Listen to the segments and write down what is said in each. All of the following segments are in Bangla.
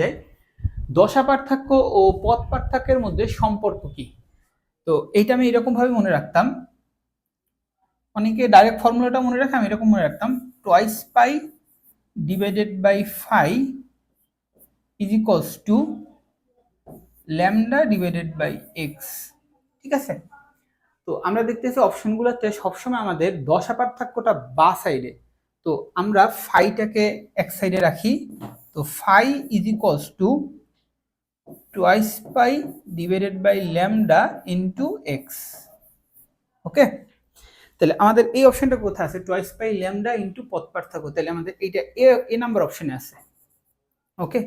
যায়। দশা পার্থক্য ও পথ পার্থক্যের মধ্যে সম্পর্ক কি? তো এইটা আমি এরকম ভাবে মনে রাখতাম। অনেকে ডাইরেক্ট ফর্মুলাটা মনে রাখে আমি এরকম মনে রাখতাম। Twice pi divided by phi is equals to lambda divided by x ঠিক আছে? তো আমরা দেখতেছি অপশনগুলোতে সবসময় আমাদের দশা পার্থক্যটা বা সাইডে তো আমরা ফাইটাকে এক সাইডে রাখি তো phi is equals to twice pi divided by lambda into x okay তাহলে আমাদের এই অপশনটা কোথায় আছে? টোয়াইস পাই ল্যামডা ইন্টু পথ পার্থক্য। তাহলে আমাদের এইটা এ এ নাম্বার অপশনে আছে। ওকে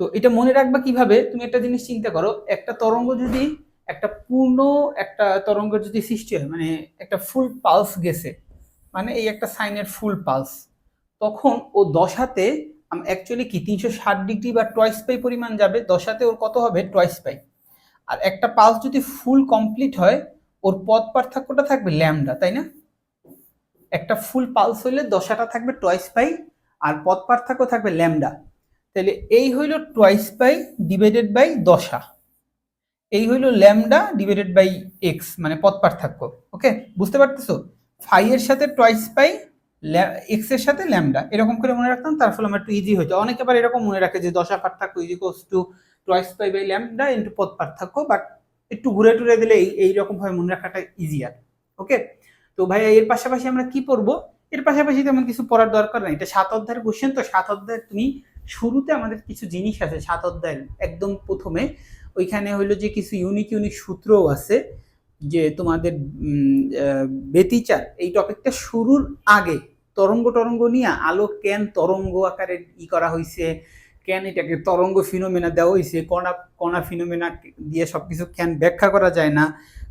তো এটা মনে রাখবা কীভাবে? তুমি একটা জিনিস চিন্তা করো, একটা তরঙ্গ যদি একটা পূর্ণ একটা তরঙ্গের যদি সৃষ্টি হয় মানে একটা ফুল পালস গেছে মানে এই একটা সাইনের ফুল পালস তখন ও দশাতে অ্যাকচুয়ালি কি, তিনশো ষাট ডিগ্রি বা টয়েস পাই পরিমাণ যাবে, দশাতে ওর কত হবে? Twice pi. আর একটা পালস যদি ফুল কমপ্লিট হয়, ওর পথ পার্থক্যটা থাকবে ল্যামডা তাই না? একটা ফুল পালস হইলে দশাটা থাকবে টয়েস পাই, আর পথ পার্থক্য থাকবে ল্যামডা তাহলে এই হইল টয়েস পাই ডিভাইডেড বাই দশা। এই হইল ল্যামডা ডিভাইডেড বাই এক্স মানে পথ পার্থক্য ওকে বুঝতে পারতেছো? ফাই এর সাথে টয়েস পাই এক্সের সাথে ল্যামডা, এরকম করে মনে রাখতাম, তার ফলে আমার একটু ইজি হতো অনেকে আবার এরকম মনে রাখে যে দশা পার্থক্য is equals to twice pi by lambda into পথ পার্থক্য বাট একটু ঘুরে টুরে দিলে এই এইরকম ভাবে মনে রাখাটা ইজিয়ার ওকে তো ভাই, এর পাশাপাশি আমরা কি পড়ব? এর পাশাপাশি তেমন কিছু পড়ার দরকার নাই। এটা সাত অধ্যায়ের কোশ্চেন তো সাত অধ্যায়ের তুমি শুরুতে আমাদের কিছু জিনিস আছে, সাত অধ্যায়ের একদম প্রথমে। ওইখানে হইল যে কিছু ইউনিক ইউনিক সূত্রও আছে, যে তোমাদের বেতিচার এই টপিকটা শুরুর আগে তরঙ্গ টরঙ্গ নিয়ে আলো কেন তরঙ্গ আকারে ই করা হয়েছে কেন এটাকে তরঙ্গ ফিনোমেনা দেওয়া হয়েছে কণা কণা ফিনোমেনা দিয়ে সব কিছু কেন ব্যাখ্যা করা যায় না?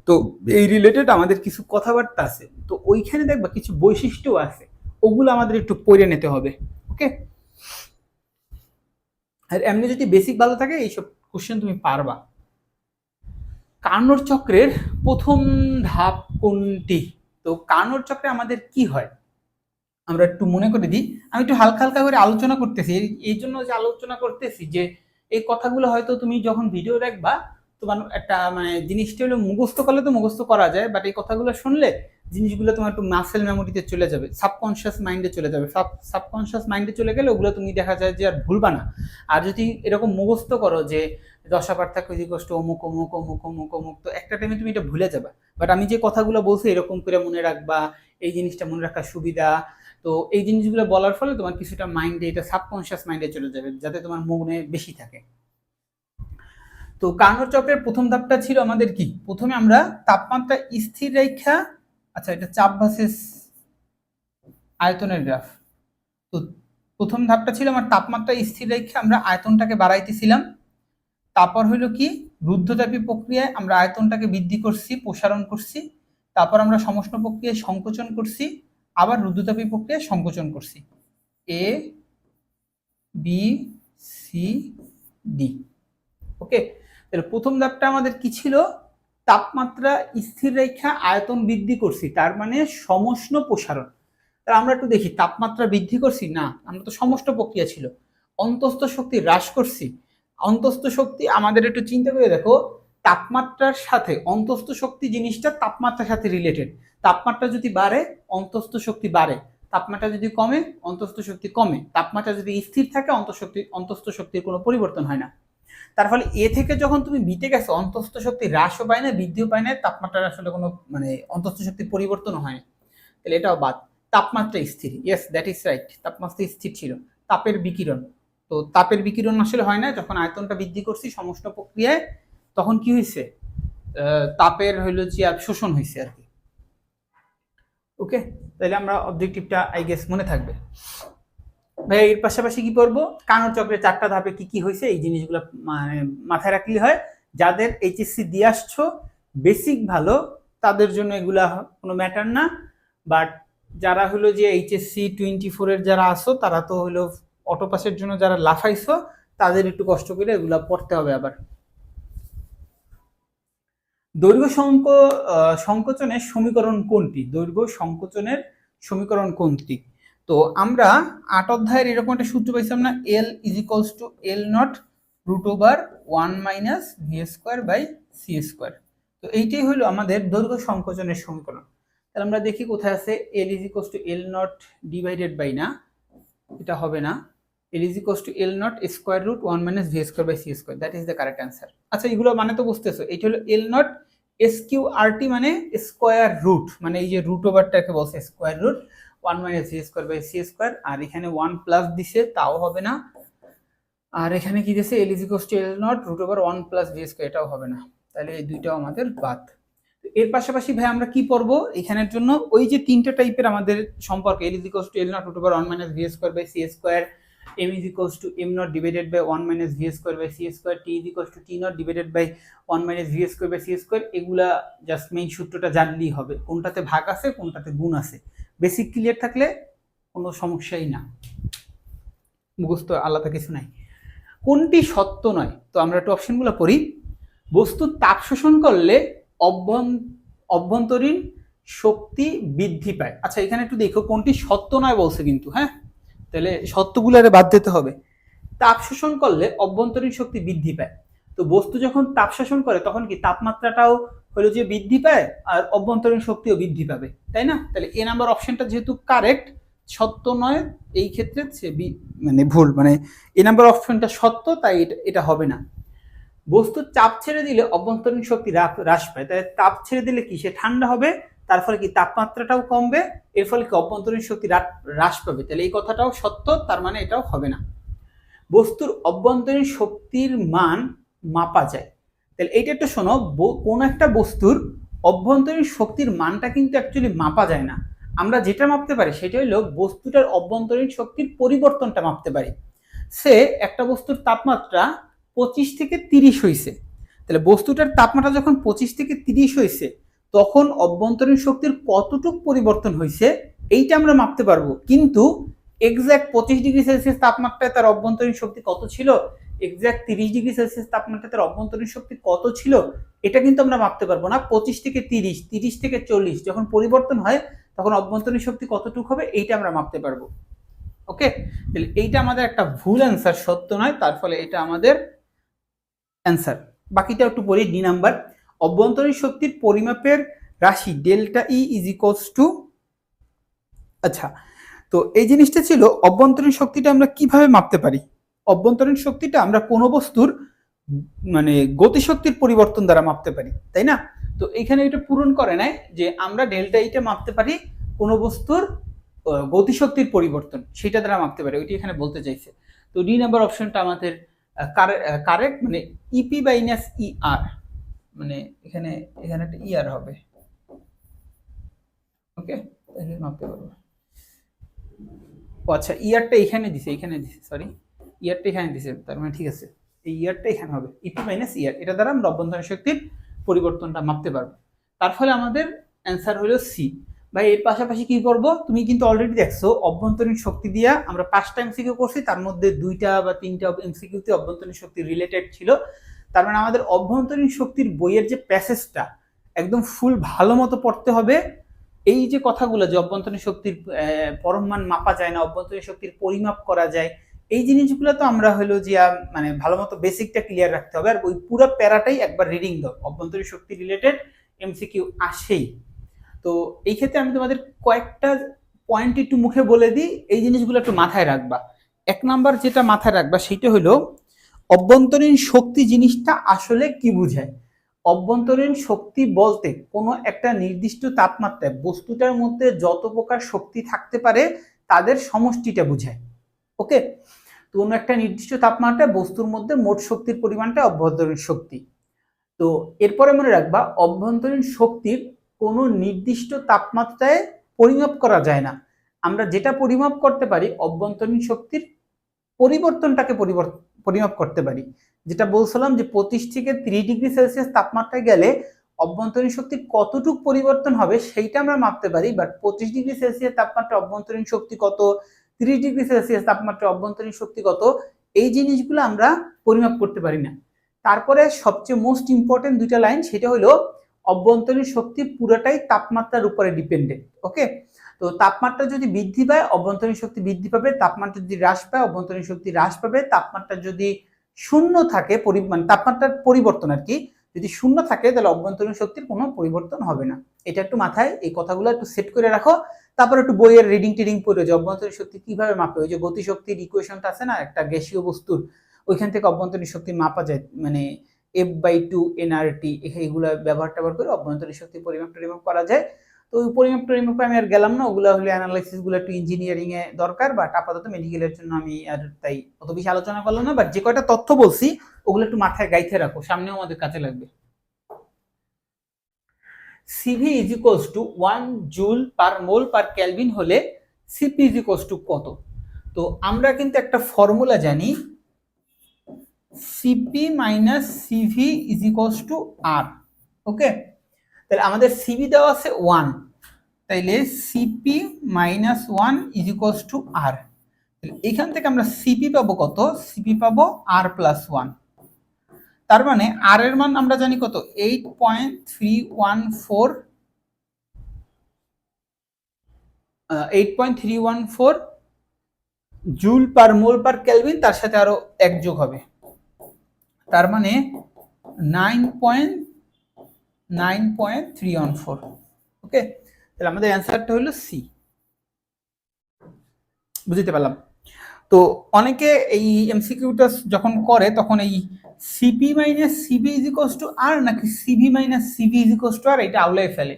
তো এই রিলেটেড আমাদের কিছু কথাবার্তা আছে। তো ওইখানে দেখবা কিছু বৈশিষ্ট্য আছে। ওগুলো আমাদের একটু পড়ে নিতে হবে ওকে? আর এমনি যদি বেসিক ভালো থাকে এইসব কোশ্চেন তুমি পারবা। কার্নোর চক্রের প্রথম ধাপ কোনটি? তো কার্নোর চক্রে আমাদের কি হয়? আমরা একটু মনে করে দিই। আমি একটু হালকা হালকা করে আলোচনা করতেছি। এই জন্য যে আলোচনা করতেছি যে এই কথাগুলো হয়তো তুমি যখন ভিডিও দেখবা, তোমার একটা মানে জিনিসটা হলো মুখস্থ করলে তো মুখস্থ করা যায় বাট এই কথাগুলো শুনলে জিনিসগুলো তোমার একটু মাসেল মেমোরিতে চলে যাবে সাবকনশিয়াস মাইন্ডে চলে যাবে। সাব সাবকনশিয়াস মাইন্ডে চলে গেলে ওগুলো তুমি দেখা যায় যে আর ভুলবা না। আর যদি এরকম মুখস্থ করো যে দশা পার্থক্য কষ্ট, অমুক অমুক অমুক অমুক অমুক, তো একটা টাইমে তুমি এটা ভুলে যাবে। বাট আমি যে কথাগুলো বলছি এরকম করে মনে রাখবা, এই জিনিসটা মনে রাখার সুবিধা তো এই জিনিসগুলো বলার ফলে তোমার কিছুটা মাইন্ডে এটা সাবকনশিয়াস মাইন্ডে চলে যাবে, যাতে তোমার মনে বেশি থাকে। তো কার্নোর চক্রের প্রথম ধাপটা ছিল আমাদের কি? প্রথমে আমরা তাপমাত্রা স্থির রেখা আচ্ছা এটা চাপ ভার্সেস আয়তনের গ্রাফ তো প্রথম ধাপটা ছিল আমার তাপমাত্রা স্থির রেখে, আমরা আয়তনটাকে বাড়াইতেছিলাম। তারপর হইল কি? রুদ্ধতাপী প্রক্রিয়ায় আমরা আয়তনটাকে বৃদ্ধি করছি, প্রসারণ করছি। তারপর আমরা সমষ্ণ প্রক্রিয়ায় সংকোচন করছি। আবার রুদ্ধতাপী প্রক্রিয়ায় সংকোচন করছি। A B C D okay তাহলে প্রথম ধাপটা আমাদের কি ছিল? তাপমাত্রা, স্থির রেখা, আয়তন বৃদ্ধি করছি। তার মানে সমষ্ণ প্রসারণ। তাহলে আমরা একটু দেখি, তাপমাত্রা বৃদ্ধি করছি? না, আমরা তো সমষ্ণ প্রক্রিয়া ছিল। অন্তস্থ শক্তি হ্রাস করছি। অন্তস্থ শক্তি, আমাদের একটু চিন্তা করে দেখো, তাপমাত্রার সাথে, অন্তস্থ শক্তি জিনিসটা তাপমাত্রার সাথে রিলেটেড তাপমাত্রা যদি বাড়ে, অন্তস্থ শক্তি বাড়ে। তাপমাত্রা যদি কমে, অন্তস্থ শক্তি কমে। তাপমাত্রা যদি স্থির থাকে, অন্তঃশক্তি অন্তস্থ শক্তির কোনো পরিবর্তন হয় না। তার ফলে এ থেকে যখন তুমি বিতে গেছো, অন্তস্থ শক্তি হ্রাসও পায় না, বৃদ্ধিও পায় না, তাপমাত্রার আসলে কোনো মানে অন্তস্থ শক্তির পরিবর্তনও হয় তাহলে এটাও বাদ। তাপমাত্রা স্থির। ইয়েস দ্যাট ইজ রাইট তাপমাত্রা স্থির ছিল। তাপের বিকিরণ। তো তাপের বিকিরণ আসলে হয় না, যখন আয়তনটা বৃদ্ধি করছি সমস্ত প্রক্রিয়ায়, তখন কি হয়েছে তাপের হইল যে শোষণ হয়েছে আর কি। ওকে? তাহলে আমরা অবজেক্টিভটা আই গেস মনে থাকবে। ভাই এর পাশাপাশি কি করব? কানোর চক্রের চারটা ধাপে কি কি হয়েছে, এই জিনিসগুলো মানে মাথায় রাখলে হয়। যাদের এইচএসসি দিয়ে আসছো বেসিক ভালো, তাদের জন্য এগুলা কোনো ম্যাটার না। বাট যারা হলো যে এইচএসসি টোয়েন্টি ফোরের যারা আসো, তারা তো হলো অটোপাসের জন্য যারা লাফাইছো, তাদের একটু কষ্ট করে এগুলা পড়তে হবে আবার। দৈর্ঘ্য সংক সংকোচনের সমীকরণ কোনটি? দৈর্ঘ্য সংকোচনের সমীকরণ কোনটি? তো আমরা আট অধ্যায়ের এরকম একটা সূত্র পাইছিলাম না L is equals to L not root over one minus V square by C square তো এইটাই হলো আমাদের দৈর্ঘ্য সংকোচনের সমীকরণ। তাহলে আমরা দেখি কোথায় আছে L is equals to L not divided by না, এটা হবে না। L is equals to L not square root one minus V square by C square that is the correct answer আচ্ছা এগুলো মানে তো বুঝতেছো। এইটা হলো L not S Q R T মানে স্কোয়ার রুট মানে এই যে রুট ওভারটাকে বলছে square root one minus V square by C square আর এখানে ওয়ান প্লাস দিছে, তাও হবে না। আর এখানে কি দিয়েছে L is equals to L not root over one plus V square এটাও হবে না। তাহলে এই দুইটাও আমাদের বাদ। এর পাশাপাশি ভাই আমরা কি পড়ব? এখানের জন্য ওই যে তিনটা টাইপের আমাদের সম্পর্ক L is equals to L not root over one minus V square by C square M is equals to M not divided by one minus V square by C square T is equals to T not divided by one minus V square by C square এগুলা জাস্ট মেইন সূত্রটা জানলেই হবে, কোনটাতে ভাগ আছে, কোনটাতে গুণ আছে। বেসিক ক্লিয়ার থাকলে কোনো সমস্যাই না। মুখস্থ আলাদা কিছু নাই। কোনটি সত্য নয়? তো আমরা একটু অপশনগুলো পড়ি। বস্তু তাপ শোষণ করলে অভ্যন- অভ্যন্তরীণ শক্তি বৃদ্ধি পায়। আচ্ছা এখানে একটু দেখো, কোনটি সত্য নয় বলছে কিন্তু হ্যাঁ? তাহলে সত্যগুলো আরে বাদ দিতে হবে। তাপ শোষণ করলে অভ্যন্তরীণ শক্তি বৃদ্ধি পায়। তো বস্তু যখন তাপ শোষণ করে, তখন কি তাপমাত্রাটাও হলো যে বৃদ্ধি পায় আর অভ্যন্তরীণ শক্তিও বৃদ্ধি পাবে, তাই না? তাহলে এ নাম্বার অপশনটা যেহেতু কারেক্ট, সত্য নয়, এই ক্ষেত্রে সে মানে ভুল মানে এ নাম্বার অপশনটা সত্য, তাই এটা হবে না। বস্তু চাপ ছেড়ে দিলে অভ্যন্তরীণ শক্তি হ্রা- হ্রাস পায়। তাই তাপ ছেড়ে দিলে কি? সে ঠান্ডা হবে তার ফলে কি তাপমাত্রাটাও কমবে, এর ফলে কি অভ্যন্তরীণ শক্তি হ্রা- হ্রাস পাবে? তাহলে এই কথাটাও সত্য, তার মানে এটাও হবে না। বস্তুর অভ্যন্তরীণ শক্তির মান মাপা যায়। তাহলে এইটা একটু শোনো কোন একটা বস্তুর অভ্যন্তরীণ শক্তির মানটা কিন্তু অ্যাকচুয়ালি মাপা যায় না। আমরা যেটা মাপতে পারি সেটা হলো বস্তুটার অভ্যন্তরীণ শক্তির পরিবর্তনটা মাপতে পারি। সে একটা বস্তুর তাপমাত্রা পঁচিশ থেকে তিরিশ হয়েছে তাহলে বস্তুটার তাপমাত্রা যখন পঁচিশ থেকে তিরিশ হয়েছে তখন অভ্যন্তরীণ শক্তির কতটুক পরিবর্তন হয়েছে, এইটা আমরা মাপতে পারব। কিন্তু এক্সাক্ট পঁচিশ ডিগ্রি সেলসিয়াস তাপমাত্রায় তার অভ্যন্তরীণ শক্তি কত ছিল এক্সাক্ট তিরিশ ডিগ্রি সেলসিয়াস তাপমাত্রায় তার অভ্যন্তরীণ শক্তি কত ছিল, এটা কিন্তু আমরা মাপতে পারব না। পঁচিশ থেকে তিরিশ তিরিশ থেকে চল্লিশ যখন পরিবর্তন হয়, তখন অভ্যন্তরীণ শক্তি কতটুকু হবে, এইটা আমরা মাপতে পারব। ওকে? তাহলে এইটা আমাদের একটা ভুল অ্যান্সার সত্য নয়, তার ফলে এটা আমাদের অ্যান্সার বাকিটা একটু পড়ি ডি নাম্বার অভ্যন্তরীণ শক্তির পরিমাপের রাশি delta E is equals to আচ্ছা তো এই জিনিসটা ছিল অভ্যন্তরীণ শক্তিটা আমরা কীভাবে মাপতে পারি? অভ্যন্তরীণ শক্তিটা আমরা কোনো বস্তুর মানে গতিশক্তির পরিবর্তন দ্বারা মাপতে পারি, তাই না? তো এখানে এটা পূরণ করে নাই যে আমরা ডেল্টা ইটা মাপতে পারি কোনো বস্তুর গতিশক্তির পরিবর্তন, সেটা দ্বারা মাপতে পারি, ওইটি এখানে বলতে চাইছে। তো ডি নাম্বার অপশনটা আমাদের কারেক্ট মানে ইপি বাইনাস ই আর মানে এখানে এখানে একটা ই আর হবে ওকে মাপতে পারব। আচ্ছা ইয়ারটা এখানে দিছে এখানে দিছে সরি ইয়ারটা এখানে দিছে, তার মানে ঠিক আছে। এই ইয়ারটা এখানে হবে। ইপি মাইনাস ইয়ার এটা দ্বারা আমরা অভ্যন্তরীণ শক্তির পরিবর্তনটা মাপতে পারব। তার ফলে আমাদের অ্যান্সার হলো সি ভাই, এর পাশাপাশি কি করব? তুমি কিন্তু অলরেডি দেখছ, অভ্যন্তরীণ শক্তি দিয়া আমরা পাঁচটা এমসিকিউ করছি, তার মধ্যে দুইটা বা তিনটা এমসিকিউতে অভ্যন্তরীণ শক্তি রিলেটেড ছিল। তার মানে আমাদের অভ্যন্তরীণ শক্তির বইয়ের যে প্যাসেজটা একদম ফুল ভালো মতো পড়তে হবে। এই যে কথাগুলো যে অভ্যন্তরীণ শক্তির আহ, মান মাপা যায় না অভ্যন্তরীণ শক্তির পরিমাপ করা যায় এই জিনিসগুলো তো আমরা হলো যে মানে ভালো মতো বেসিকটা ক্লিয়ার রাখতে হবে। আর ওই পুরো প্যারাটাই একবার রিডিং দাও অভ্যন্তরীণ শক্তি রিলেটেড এমসিকিউ আসেই। তো এই ক্ষেত্রে আমি তোমাদের কয়েকটা পয়েন্ট একটু মুখে বলে দিই এই জিনিসগুলো একটু মাথায় রাখবা। এক নাম্বার যেটা মাথায় রাখবা সেটা হলো অভ্যন্তরীণ শক্তি জিনিসটা আসলে কি বোঝায়? অভ্যন্তরীণ শক্তি বলতে কোনো একটা নির্দিষ্ট তাপমাত্রায় বস্তুটার মধ্যে যত প্রকার শক্তি থাকতে পারে তাদের সমষ্টিটা বোঝায়। ওকে? তো কোনো একটা নির্দিষ্ট তাপমাত্রায় বস্তুর মধ্যে মোট শক্তির পরিমাণটা অভ্যন্তরীণ শক্তি। তো এরপরে মনে রাখবা, অভ্যন্তরীণ শক্তির কোনো নির্দিষ্ট তাপমাত্রায় পরিমাপ করা যায় না। আমরা যেটা পরিমাপ করতে পারি, অভ্যন্তরীণ শক্তির পরিবর্তনটাকে পরিবর্তন পরিমাপ করতে পারি। যেটা বলছিলাম যে পঁচিশ থেকে ত্রিশ ডিগ্রি সেলসিয়াস তাপমাত্রায় গেলে অভ্যন্তরীণ শক্তি কতটুক পরিবর্তন হবে সেইটা আমরা মাপতে পারি বাট পঁচিশ ডিগ্রি সেলসিয়াস তাপমাত্রা অভ্যন্তরীণ শক্তি কত, ত্রিশ ডিগ্রি সেলসিয়াস তাপমাত্রা অভ্যন্তরীণ শক্তি কত, এই জিনিসগুলো আমরা পরিমাপ করতে পারি না। তারপরে সবচেয়ে মোস্ট ইম্পর্টেন্ট দুইটা লাইন সেটা হলো অভ্যন্তরীণ শক্তি পুরোটাই তাপমাত্রার উপরে ডিপেন্ডেন্ট ওকে তো তাপমাত্রা যদি বৃদ্ধি পায়, অভ্যন্তরীণ শক্তি বৃদ্ধি পাবে, তাপমাত্রা যদি হ্রাস পায়, অভ্যন্তরীণ শক্তি হ্রাস পাবে, তাপমাত্রা যদি শূন্য থাকে মানে তাপমাত্রার পরিবর্তন আর কি, যদি শূন্য থাকে, তাহলে অভ্যন্তরীণ শক্তির কোনো পরিবর্তন হবে না। এটা একটু মাথায়, এই কথাগুলো একটু সেট করে রাখো। তারপর একটু বইয়ের রিডিং টিডিং পড়ে যে অভ্যন্তরীণ শক্তি কীভাবে মাপে? ওই যে গতিশক্তির ইকুয়েশনটা আছে না, একটা গ্যাসীয় বস্তুর, ওইখান থেকে অভ্যন্তরীণ শক্তি মাপা যায়। মানে এফ বাই টু এনআরটি এইগুলো ব্যবহার ট্যাবহার করে অভ্যন্তরীণ শক্তি পরিমাপ টরিমাপ করা যায়। তো ওই পরিমাপ টরিমাপে আমি আর গেলাম না, ওগুলো হলে অ্যানালাইসিসগুলো একটু ইঞ্জিনিয়ারিংয়ে দরকার বাট আপাতত মেডিকেলের জন্য আমি আর তাই অত বেশি আলোচনা করলাম না বাট যে কয়টা তথ্য বলছি, ওগুলো একটু মাথায় গাইতে রাখো, সামনেও আমাদের কাজে লাগবে। CV is equals to one joule per mole per kelvin হলে সিপি ইজ ইকোয়ালস টু কত? তো আমরা কিন্তু একটা ফর্মুলা জানি CP minus CV is equals to R okay তাহলে আমাদের সিবি দেওয়া আছে ওয়ান তাইলে CP minus one is equals to R এখান থেকে আমরা সিপি পাবো কত? সিপি পাবো আর প্লাস ওয়ান তার মানে আর এর মান আমরা জানি কত? Eight point three one four eight point three one four joule per mole per kelvin তার সাথে আরও এক যোগ হবে। তার মানে nine point nine point three one four okay তাহলে আমাদের অ্যান্সারটা হলো সি বুঝতে পারলাম? তো অনেকে এই এমসিকিউটা যখন করে, তখন এই CP minus CV is equals to R নাকি CV minus CV is equals to R এটা আউলাই ফেলে।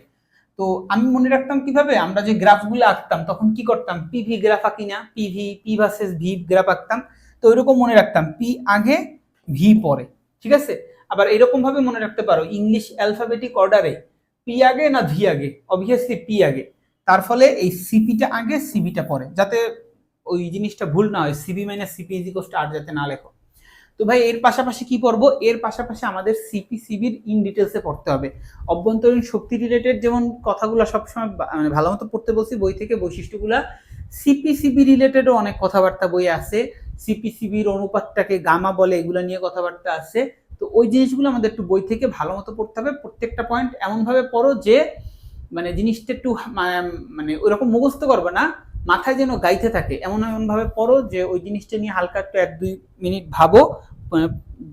তো আমি মনে রাখতাম কীভাবে? আমরা যে গ্রাফগুলো আঁকতাম, তখন কি করতাম? পিভি গ্রাফ আঁকি না? PV P versus V graph আঁকতাম। তো ওইরকম মনে রাখতাম পি আগে ভি পরে, ঠিক আছে? আবার এরকম ভাবে মনে রাখতে পারো ইংলিশ অ্যালফাবেটিক অর্ডারে পি আগে না ভি আগে? অবভিয়াসলি পি আগে। তার ফলে এই সিপিটা আগে সিবিটা পরে। যাতে ওই জিনিসটা ভুল না হয় CV minus CP is equals to R যাতে না লেখো। তো ভাই, এর পাশাপাশি কি পড়ব? এর পাশাপাশি আমাদের সিপি সিবির ইন ডিটেলসে পড়তে হবে। অভ্যন্তরীণ শক্তি রিলেটেড যেমন কথাগুলো সবসময় মানে ভালো মতো পড়তে বলছি, বই থেকে বৈশিষ্ট্যগুলা। সিপি সিবি রিলেটেডও অনেক কথাবার্তা বই আছে। সিপি সিবির অনুপাতটাকে গামা বলে এগুলো নিয়ে কথাবার্তা আছে। তো ওই জিনিসগুলো আমাদের একটু বই থেকে ভালো মতো পড়তে হবে। প্রত্যেকটা পয়েন্ট এমনভাবে পড়ো যে মানে জিনিসটা একটু মানে ওইরকম মুখস্থ করবে না, মাথায় যেন গাইতে থাকে। এমন এমনভাবে পড়ো যে, ওই জিনিসটা নিয়ে হালকা একটু এক দুই মিনিট ভাবো।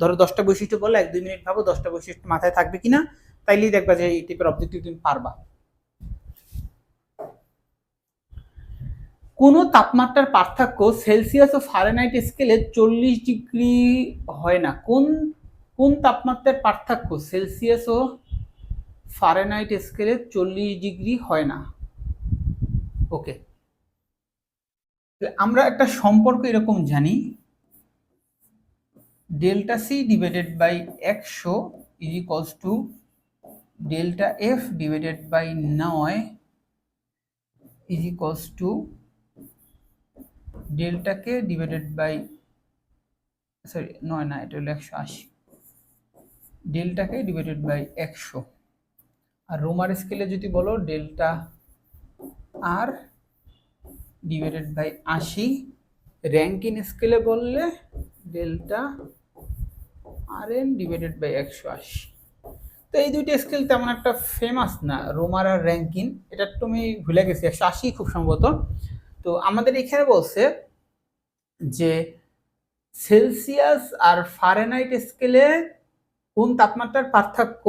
ধরো দশটা বৈশিষ্ট্য বললে এক দুই মিনিট ভাবো দশটা বৈশিষ্ট্য মাথায় থাকবে কিনা তাইলেই দেখবা যে এই টাইপের অবজেক্টিভ তুমি পারবা। কোন তাপমাত্রার পার্থক্য সেলসিয়াস ও ফারেনহাইট স্কেলে চল্লিশ ডিগ্রি হয় না। কোন কোন তাপমাত্রার পার্থক্য সেলসিয়াস ও ফারেনহাইট স্কেলে চল্লিশ ডিগ্রি হয় না? ওকে। আমরা একটা সম্পর্ক এরকম জানি। ডেল্টা সি ডিভাইডেড বাই একশো is equals to delta F divided by নয় is equals to delta K divided by, sorry, নয় না, এটা হলো একশো আশি। ডেল্টাকে ডিভাইডেড বাই একশো। আর রোমার স্কেলে যদি বলো, ডেল্টা আর ডিভাইডেড বাই আশি। র্যাঙ্কিন স্কেলে বললে, delta R N divided by একশো আশি। তো এই দুইটা স্কেল তেমন একটা ফেমাস না, রোমার আর র্যাঙ্কিন। এটা একটু আমি ভুলে গেছি, একশো আশি খুব সম্ভবত। তো আমাদের এখানে বলছে যে, সেলসিয়াস আর ফারেনাইট স্কেলে কোন তাপমাত্রার পার্থক্য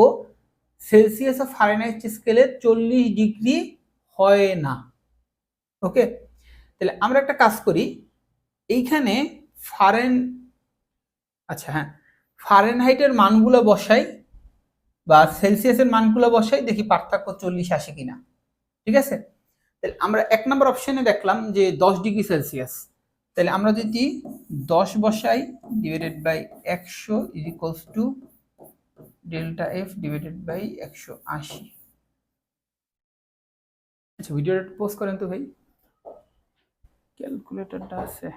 সেলসিয়াস আর ফারেনহাইট স্কেলে চল্লিশ ডিগ্রি হয় না। ওকে? তাহলে আমরা একটা কাজ করি, এইখানে ফারেন আচ্ছা হ্যাঁ ফারেনহাইটের মানগুলো বসাই বা সেলসিয়াসের মানগুলো বসাই, দেখি পার্থক্য চল্লিশ আসে কিনা। ঠিক আছে? তাহলে আমরা এক নম্বর অপশনে দেখলাম যে দশ ডিগ্রি সেলসিয়াস। তাহলে আমরা যদি দশ বসাই ডিভাইডেড বাই একশো is equals to delta F divided by একশো আশি। আচ্ছা ভিডিওটা পোস্ট করেন তো ভাই। ক্যালকুলেটারটা আছে।